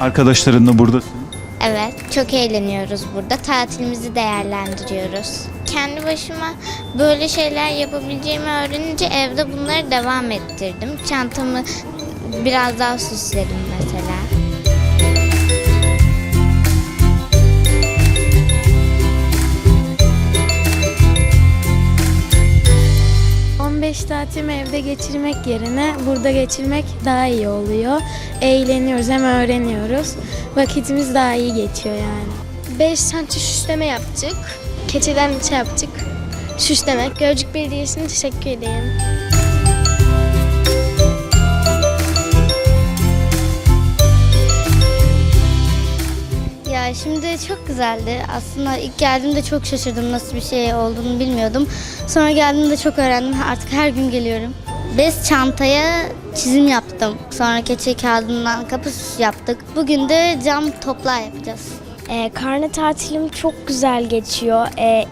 Arkadaşlarınla buradasın. Evet, çok eğleniyoruz burada. Tatilimizi değerlendiriyoruz. Kendi başıma böyle şeyler yapabileceğimi öğrenince evde bunları devam ettirdim. Çantamı biraz daha süsledim mesela. Beş tatilimi evde geçirmek yerine burada geçirmek daha iyi oluyor. Eğleniyoruz hem öğreniyoruz. Vakitimiz daha iyi geçiyor yani. 5 santim süsleme yaptık. Keçeden içe yaptık. Süslemek. Gölcük Belediyesi'ne teşekkür edeyim. Ya şimdi çok güzeldi. Aslında ilk geldiğimde çok şaşırdım. Nasıl bir şey olduğunu bilmiyordum. Sonra geldiğimde çok öğrendim. Artık her gün geliyorum. Bez çantaya çizim yaptım. Sonra keçe kağıdından kapı yaptık. Bugün de cam toplar yapacağız. Ee, karne tatilim çok güzel geçiyor. Ee,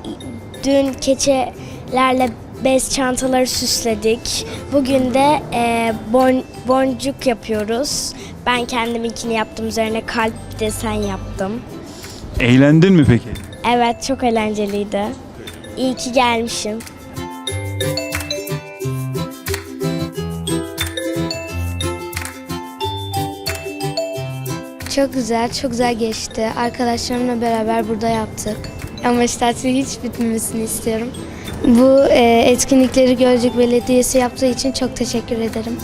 dün keçelerle bez çantaları süsledik. Bugün de e, bon- boncuk yapıyoruz. Ben kendiminkini yaptım. Üzerine kalp desen yaptım. Eğlendin mi peki? Evet çok eğlenceliydi. İyi ki gelmişim. Çok güzel, çok güzel geçti. Arkadaşlarımla beraber burada yaptık. Ama tatili hiç bitmemesini istiyorum. Bu e, etkinlikleri Gölcük Belediyesi yaptığı için çok teşekkür ederim.